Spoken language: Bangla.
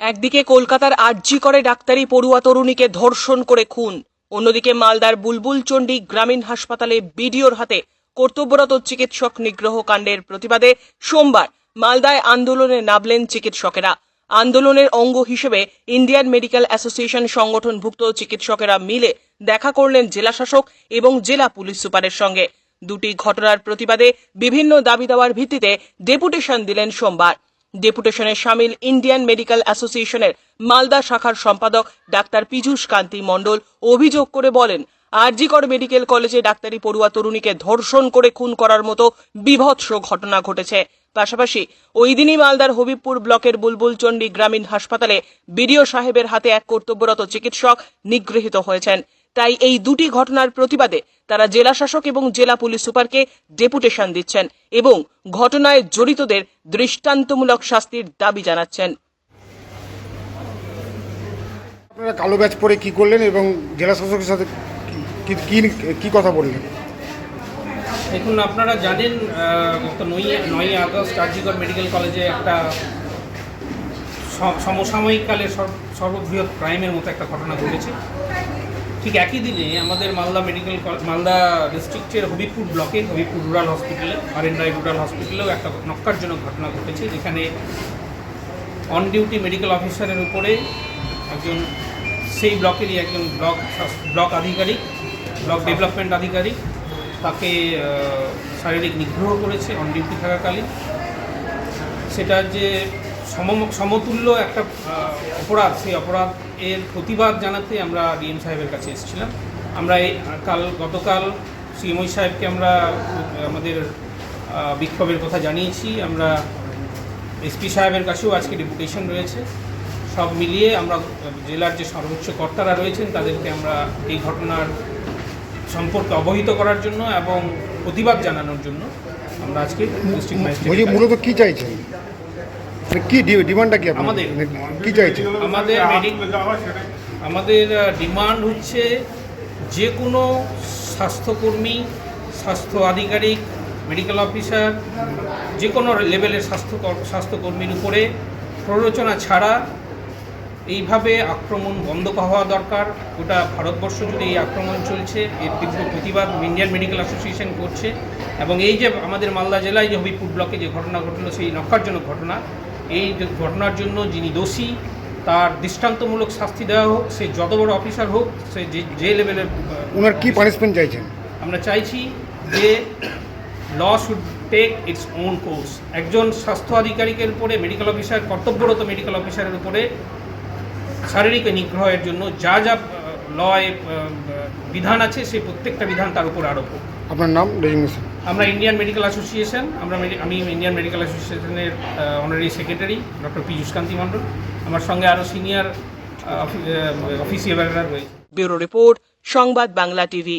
একদিকে কলকাতার আরজি করে ডাক্তারি পড়ুয়া তরুণীকে ধর্ষণ করে খুন। অন্যদিকে মালদার বুলবুল চণ্ডী গ্রামীণ হাসপাতালে বিডিওর হাতে কর্তব্যরত চিকিৎসক নিগ্রহ কাণ্ডের প্রতিবাদে সোমবার মালদায় আন্দোলনে নামলেন চিকিৎসকেরা। আন্দোলনের অঙ্গ হিসেবে ইন্ডিয়ান মেডিকেল অ্যাসোসিয়েশন সংগঠনভুক্ত চিকিৎসকেরা মিলে দেখা করলেন জেলাশাসক এবং জেলা পুলিশ সুপারের সঙ্গে। দুটি ঘটনার প্রতিবাদে বিভিন্ন দাবি দাওয়ার ভিত্তিতে ডেপুটেশন দিলেন সোমবার। ডেপুটেশনে সামিল ইন্ডিয়ান মেডিকেল অ্যাসোসিয়েশনের মালদা শাখার সম্পাদক ডাক্তার পীযূষ কান্তি মণ্ডল অভিযোগ করে বলেন, আরজিকর মেডিকেল কলেজে ডাক্তারি পড়ুয়া তরুণীকে ধর্ষণ করে খুন করার মতো বিভৎস ঘটনা ঘটেছে। পাশাপাশি ওই দিনই মালদার হবিবপুর ব্লকের বুলবুলচণ্ডী গ্রামীণ হাসপাতালে বিডিও সাহেবের হাতে এক কর্তব্যরত চিকিৎসক নিগৃহীত হয়েছেন। তাই এই দুটি ঘটনার প্রতিবাদে তারা জেলা শাসক এবং জেলা পুলিশ সুপারকে ডেপুটেশন দিচ্ছেন এবং ঘটনায় জড়িতদের দৃষ্টান্তমূলক শাস্তির দাবি জানাচ্ছেন। আপনারা কালো ব্যাচ পরে কি করলেন এবং জেলা শাসকের সাথে কি কি কথা বললেন? দেখুন আপনারা জানেন গত নয় নয় আগস্ট আরজিগর মেডিকেল কলেজে একটা স- সমসাময়িককালে সর্ব- সর্ববৃহৎ ক্রাইমের মতো একটা ঘটনা ঘটেছে। ঠিক একই দিনে আমাদের মালদা মেডিকেল মালদা ডিস্ট্রিক্টের হবিপুর ব্লকে হবিপুর রুরাল হসপিটালে আর এন রায় রুরাল হসপিটালেও একটা নক্কারজনক ঘটনা ঘটেছে, যেখানে অন ডিউটি মেডিকেল অফিসারের উপরে একজন, সেই ব্লকেরই একজন ব্লক ব্লক আধিকারিক ব্লক ডেভেলপমেন্ট আধিকারিক তাকে শারীরিক নিগ্রহ করেছে অন ডিউটি থাকাকালীন। সেটা যে সমতুল্য একটা অপরাধ, সেই অপরাধ এর প্রতিবাদ জানাতে আমরা ডিএম সাহেবের কাছে এসেছিলাম। আমরা এই, কাল, গতকাল সিএমই সাহেবকে আমরা আমাদের বিক্ষোভের কথা জানিয়েছি। আমরা এসপি সাহেবের কাছেও আজকে ডেপুটেশন রয়েছে। সব মিলিয়ে আমরা, জেলার যে সর্বোচ্চ কর্তারা রয়েছেন, তাদেরকে আমরা এই ঘটনার সম্পর্কে অবহিত করার জন্য এবং প্রতিবাদ জানানোর জন্য আমরা আজকে মূলত কি চাইছেন? কি ডি- ডিমান্ডটা কি আমাদের? মানে কি চাইছেন আমাদের আমাদের ডিমান্ড হচ্ছে যে কোনো স্বাস্থ্যকর্মী স্বাস্থ্য আধিকারিক মেডিকেল অফিসার যে কোনো লেভেলের স্বাস্থ্য স্বাস্থ্যকর্মীর উপরে প্ররোচনা ছাড়া এইভাবে আক্রমণ বন্ধ হওয়া দরকার। গোটা ভারতবর্ষ জুড়ে এই আক্রমণ চলছে এর তীব্র প্রতিবাদ ইন্ডিয়ান মেডিকেল অ্যাসোসিয়েশন করছে। এবং এই যে আমাদের মালদা জেলায় যে হবিপুর ব্লকে যে ঘটনা ঘটলো সেই নক্কারজনক ঘটনা এই যে ঘটনার জন্য যিনি দোষী তার দৃষ্টান্তমূলক শাস্তি দেওয়া হোক সে যত বড় অফিসার হোক সে যে যে লেভেলের ওনার কি পানিশমেন্ট চাইছেন আমরা চাইছি যে law should take its own course একজন স্বাস্থ্য আধিকারিকের উপরে মেডিকেল অফিসার কর্তব্যরত মেডিকেল অফিসারের উপরে শারীরিক নিগ্রহের জন্য যা যা লয় বিধান আছে সেই প্রত্যেকটা বিধান তার উপর আরোপ হোক। আপনার নাম? রেজিগনেশন আমরা ইন্ডিয়ান মেডিকেল অ্যাসোসিয়েশন আমরা আমি ইন্ডিয়ান মেডিকেল অ্যাসোসিয়েশনের honorary secretary doctor Piyush Kanti Mondal আমার সঙ্গে আরও সিনিয়র অফিসিয়ালরা রয়েছে। ব্যুরো রিপোর্ট সংবাদ বাংলা টিভি।